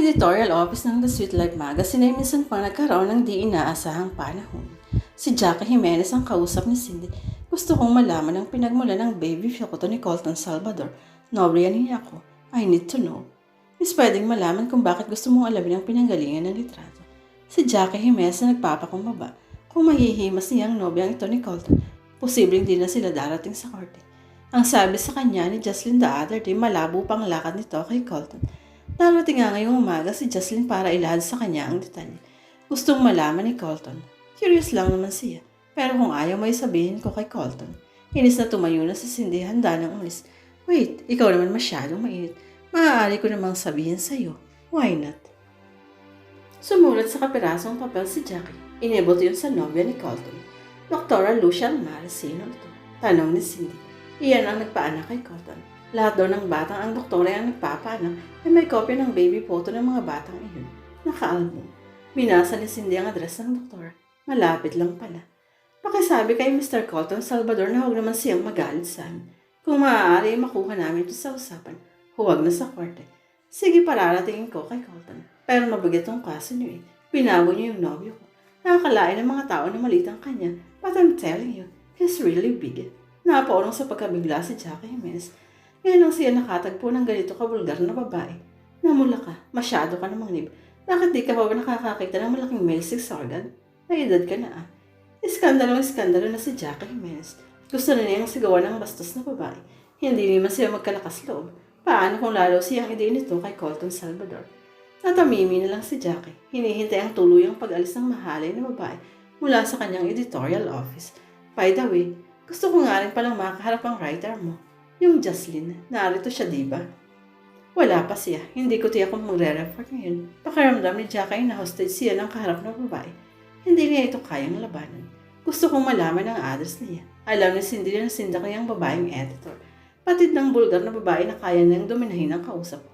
editorial office ng The Sweet Life Magazine ay minsan pang nagkaroon ng di inaasahang panahon. Si Jackie Jimenez ang kausap ni Cindy. Gusto kong malaman ang pinagmula ng baby photo ni Colton Salvador. Nobria niya ako. I need to know. Miss pwedeng malaman kung bakit gusto mong alamin ang pinanggalingan ng litrato. Si Jackie Jimenez na nagpapakumbaba. Kung mahihimas niya ang nobyang ito ni Colton, posibleng di na sila darating sa korte. Ang sabi sa kanya ni Jocelyn the other day, malabo pang lakad nito kay Colton. Darating nga ngayong umaga si Jocelyn para ilahad sa kanya ang detalye. Gustong malaman ni Colton. Curious lang naman siya. Pero kung ayaw mo sabihin ko kay Colton. Inis na tumayo na sa Cindy, handa nang umalis. Wait, ikaw naman masyadong mainit. Maaari ko namang sabihin sa'yo. Why not? Sumulat sa kapirasong papel si Jackie. Inibot yun sa nobya ni Colton. Doktora Lucia Almares, sino ito? Tanong ni Cindy. Iyan ang nagpaanak kay Colton. Lahat daw ng batang ang doktora ang nagpapaanak ay may kopya ng baby photo ng mga batang iyon. Naka-album. Binasa ni Cindy ang address ng doktora. Malapit lang pala. Pakisabi kay Mr. Colton Salvador na huwag naman siyang magalit sa amin. Kung maaari makuha namin ito sa usapan, huwag na sa korte. Sige, pararatingin ko kay Colton. Pero mabigat ang kaso niyo eh. Binago niyo yung nobyo ko. Nakakalain ng mga tao na maliit ang kanya. But I'm telling you, he's really big. Napaorong sa pagkabigla si Jackie Jimenez. Ngayon lang siya nakatagpo ng ganito kabulgar na babae. Namula ka, masyado ka namang nib. Bakit di ka pa ba nakakakita ng malaking male sex organ? May edad ka na ah. Iskandalo iskandalo na si Jackie Jimenez. Gusto na niyang sigawan ng bastos na babae. Hindi naman siya magkalakas loob. Paano kung lalo siyang idein nito kay Colton Salvador? Natamimi na lang si Jackie. Hinihintay ang tuluyang pag-alis ng mahalay na babae mula sa kanyang editorial office. By the way, gusto ko nga rin palang makaharap ang writer mo. Yung Jocelyn, narito siya diba? Wala pa siya. Hindi ko tiyak kung magre-refer ngayon. Pakiramdam ni Jackie na hostage siya ng kaharap ng babae. Hindi niya ito kayang labanan. Gusto kong malaman ang address niya. Alam ni Cindy na sindak niya ang babaeng editor. Patid ng bulgar na babae na kaya niyang dominahin ang kausap.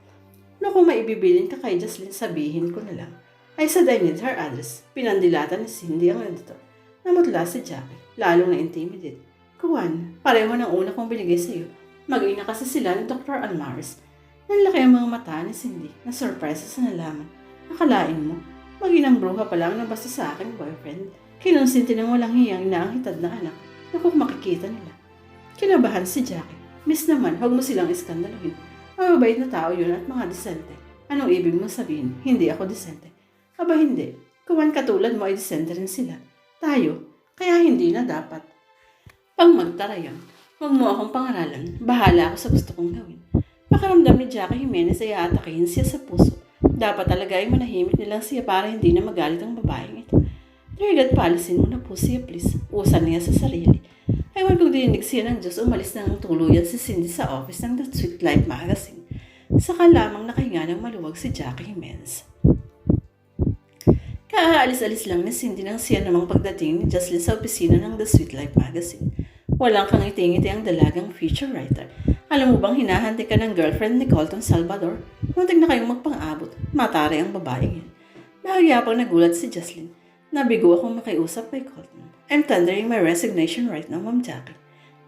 No kung maibibilin ka kay Jocelyn, sabihin ko na lang. I said I need her address. Pinandilatan ni Cindy ang editor. Namutla si Jackie, lalong na-intimidate. Kuwan, pareho ng una kong binigay sa iyo. Mag-ina kasi sila ni Dr. Almaris. Nanlaki ang mga mata ni Cindy na surprise sa nalaman. Akalain mo, mag-inang bruha pa lang na basta sa aking boyfriend. Kinonsinti ng walang hiyang inaangitad na anak na kung makikita nila. Kinabahan si Jackie. Miss naman, huwag mo silang iskandaluhin. Mababait na tao yun at mga disente. Anong ibig mong sabihin? Hindi ako disente. Aba hindi. Kuwan katulad mo ay disente rin sila. Tayo, kaya hindi na dapat. Pang magtarayan, huwag mo akong pangaralan. Bahala ako sa gusto kong gawin. Pakaramdam ni Jackie Jimenez ay aatakihin siya sa puso. Dapat talaga ay manahimik nilang siya para hindi na magalit ang babaeng ito. Dear God, palisin mo na po siya please. Usan niya sa sarili. Ewan kung dinig siya ng Diyos, umalis ng tuluyan si Cindy sa office ng The Sweet Life Magazine. Saka lamang nakahinga ng maluwag si Jackie Jimenez. Kaalis-alis lang ni Cindy nang siya namang pagdating ni Jocelyn sa opisina ng The Sweet Life Magazine. Walang kang ngiti ang dalagang feature writer. Alam mo bang hinahantay ka ng girlfriend ni Colton Salvador? Muntik na kayong magpang-abot. Matari ang babaeng yan. Bahagya pang nagulat si Jocelyn. Nabigo akong makiusap kay Colton. I'm tendering my resignation right now, Ma'am Jackie.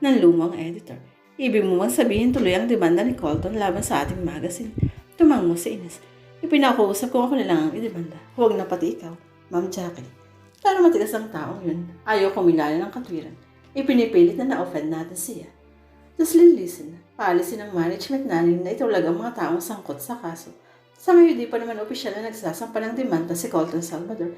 Nanlumang editor. Ibig mo bang sabihin tuloy ang demanda ni Colton laban sa ating magazine? Tumango si Ines. Ipinakuusap ko ako na lang ang idemanda. Huwag na pati ikaw, Ma'am Jackie. Pero matigas ang taong yun. Ayaw kumilala ng katwiran. Ipinipilit na na-offend natin siya. Jocelyn listen. Paalisin ng management namin na itulagang mga taong sangkot sa kaso. Sa ngayon di pa naman opisyal na nagsasampa ng demanda si Colton Salvador.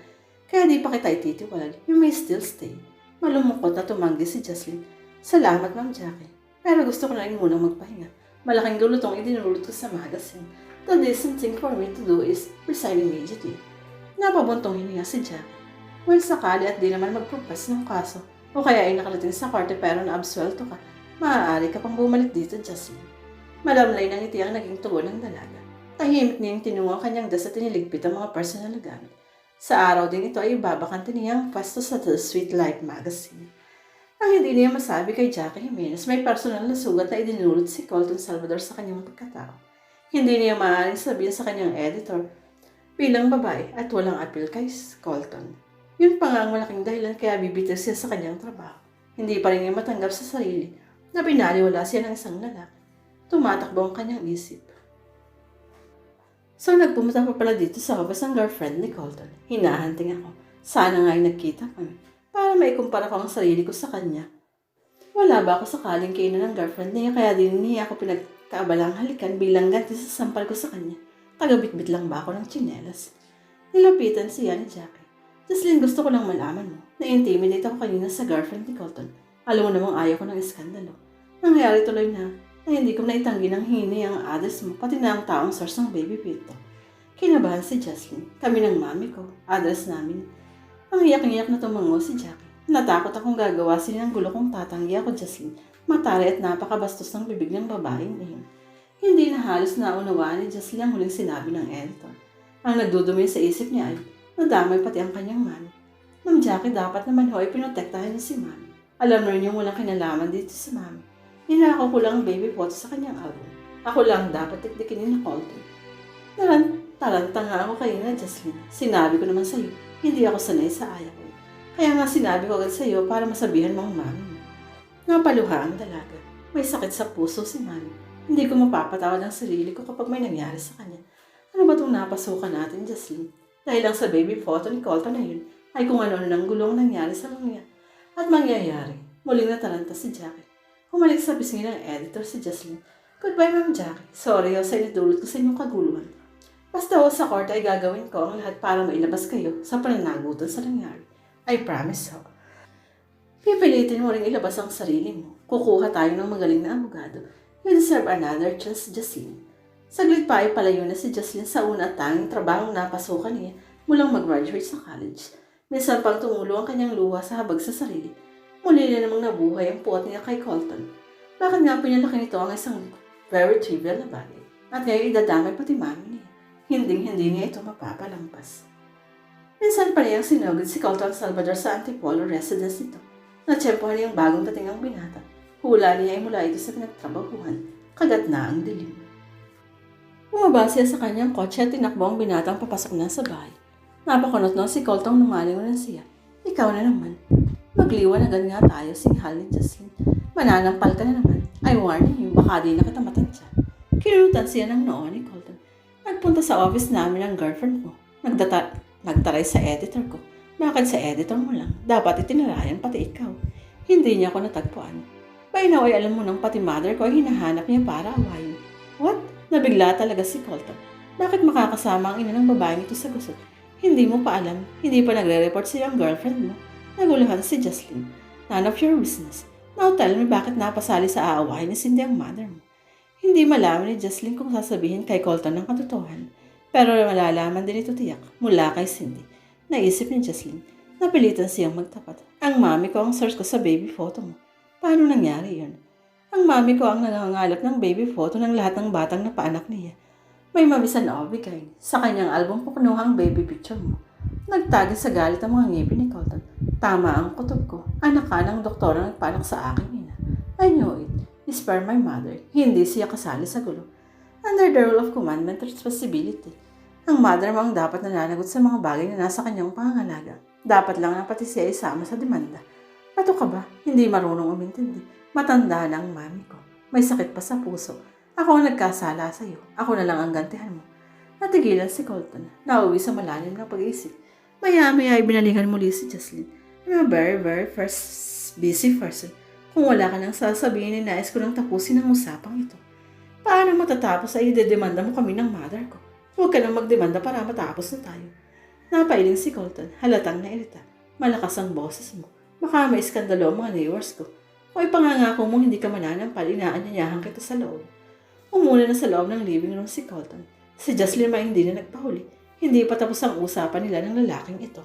Kaya di pa kita ititiwalag. You may still stay. Malumukot na tumanggi si Jocelyn. Salamat, Ma'am Jackie. Pero gusto ko na rin munang magpahinga. Malaking lulutong idinulot ko sa magazine. The decent thing for me to do is resign immediately. Napabuntong hininga si Jackie. Well, sakali at di naman magpropose ng kaso. O kaya ay nakarating sa korte pero naabsuelto ka. Maaari ka pang bumalik dito, Jocelyn. Malamlay ng ngiti ang naging tubo ng dalaga. Tahimik niyang tinungo ang kanyang das at tiniligpit ang mga personal na gamit. Sa araw din ito ay ibabakante niya ang pwesto sa The Sweet Life magazine. Ang hindi niya masabi kay Jackie Jimenez, may personal na sugat na idinulot si Colton Salvador sa kanyang pagkatao. Hindi niya maaaring sabihin sa kanyang editor bilang babae at walang appeal kay Colton. Yun pa nga ang malaking dahilan kaya bibitaw siya sa kanyang trabaho. Hindi pa rin niya matanggap sa sarili na binaliwala siya ng isang lalaki. Tumatakbo ang kanyang isip. So nagpumunta pa pala dito sa office ng girlfriend ni Colton. Hinahanting ako. Sana nga ay nagkita kami. Para maikumpara ko ang sarili ko sa kanya. Wala ba ako sakaling kainan ng girlfriend niya kaya din niya ako pinagkaabalang halikan bilang ganti sa sampal ko sa kanya. Tagabitbit lang ba ako ng tsinelas? Nilapitan siya ni Jackie. Jocelyn, gusto ko lang malaman mo. Na-intimidate ako kanina sa girlfriend ni Colton. Alam mo namang ayaw ko ng iskandalo. Nangyari tuloy na na hindi ko naitanggi ng hini ang address mo pati na ang taong source ng baby pito. Kinabahan si Jocelyn, kami ng mami ko, address namin. Ang iyak-iyak na tumango si Jackie. Natakot akong gagawa sila ng gulo kung tatanggi ako, Jocelyn. Matari at napakabastos ng bibig ng babaeng iyon. Hindi na halos naunawaan ni Jocelyn ang huling sinabi ng editor. Ang nagdudumi sa isip niya ay nadamay pati ang kanyang mami. Ma'am Jackie, dapat naman ho ay pinotektahan niya si mami. Alam na yung walang kinalaman dito sa mami. Ninakaw ko lang ang baby photo sa kanyang album. Ako lang dapat tiktikin ni Colton. Taran, taranta nga ako kayo na, Jocelyn. Sinabi ko naman sa'yo, hindi ako sanay sa aya ko. Kaya nga sinabi ko agad sa'yo para masabihan mo ang mami. Napaluha ang dalaga. May sakit sa puso si mami. Hindi ko mapapatawad ang sarili ko kapag may nangyari sa kanya. Ano ba itong napasukan natin, Jocelyn? Dahil lang sa baby photo ni Colton na yun, ay kung ano ng gulong nangyari sa mga at mangyayari. Muling natalanta si Jackie. Humalik sa pisngi ng editor si Jocelyn. Goodbye, Ma'am Jackie. Sorry ho sa inidulot ko sa inyong kaguluhan. Basta ho sa court ay gagawin ko ang lahat para mailabas kayo sa pananagutan sa nangyari. I promise ho. Pipilitin mo rin ilabas ang sarili mo. Kukuha tayo ng magaling na abogado. You deserve another chance, Jocelyn. Saglit pa ay palayo na si Jocelyn sa una at tanging trabahong napasukan niya mulang mag-graduate sa college. Minsan pang tumulo ang kanyang luha sa habag sa sarili. Muli na namang nabuhay ang puot niya kay Colton. Bakit nga pinalaki nito ang isang very trivial na bagay? At ngayon idadamay pati mami niya. Hinding-hindi niya ito mapapalampas. Minsan pa niyang sinugod si Colton Salvador sa Antipolo residence nito. Natsyempohan niya ang bagong dating ang binata. Hula niya ay mula ito sa pinagtrabahuhan. Kagat na ang dilim. Bumaba siya sa kanyang kotse at tinakbo ang binatang papasok na sa bahay. Napakunot no si Colton numalingon siya. Ikaw na naman. Magliwan agad nga tayo, singhal ni Jocelyn. Mananampal ka na naman. I warn you, baka di na kita matansya. Kinutan siya ng noon ni Colton. Nagpunta sa office namin ang girlfriend mo. Nagdata nagtaray sa editor ko. Bakit sa editor mo lang? Dapat itinarayan pati ikaw. Hindi niya ako natagpuan. By now ay alam mo nang pati mother ko ay hinahanap niya para awayin. What? Nabigla talaga si Colton. Bakit makakasama ang ina ng babaeng ito sa gusot? Hindi mo pa alam. Hindi pa nagre-report sa iyong girlfriend mo. Naguluhan si Jocelyn. None of your business. Now tell me bakit napasali sa aawahin ni Cindy ang mother mo. Hindi malaman ni Jocelyn kung sasabihin kay Colton ng katotohanan. Pero malalaman din ito tiyak mula kay Cindy. Naisip ni Jocelyn. Napilitan siyang magtapat. Ang mami ko ang source ko sa baby photo mo. Paano nangyari yun? Ang mami ko ang nangangalap ng baby photo ng lahat ng batang napaanak niya. May mamisan na obigay. Sa kanyang album po kunuhang baby picture mo. Nagtagi sa galit ang mga ngipin ni Colton. Tama ang kutob ko. Anak ka ng doktor ang nagpanak sa aking ina. I know it. Spare my mother. Hindi siya kasali sa gulo. Under the rule of commandment responsibility. Ang mother mo ang dapat nananagot sa mga bagay na nasa kanyang pangangalaga. Dapat lang na pati siya isama sa demanda. Pato ka ba? Hindi marunong umintindi. Matanda na ang mami ko. May sakit pa sa puso. Ako ang nagkasala sa iyo. Ako na lang ang gantihan mo. Natigilan si Colton. Nauwi sa malalim ng pag-iisip. Maya-maya ay binalingan muli si Jocelyn. I'm a very, very first busy person. Kung wala ka nang sasabihin, ninais ko nang tapusin ang usapang ito. Paano matatapos ay idedemanda mo kami ng mother ko? Huwag ka nang magdemanda para matapos na tayo. Napailing si Colton, halatang nairita. Malakas ang boses mo. Baka may iskandalo ang mga neighbors ko. O ipangangako mo hindi ka mananampal, inaanyayahan kita sa loob. Umuna na sa loob ng living room si Colton. Si Jocelyn may hindi na nagpahuli. Hindi pa tapos ang usapan nila ng lalaking ito.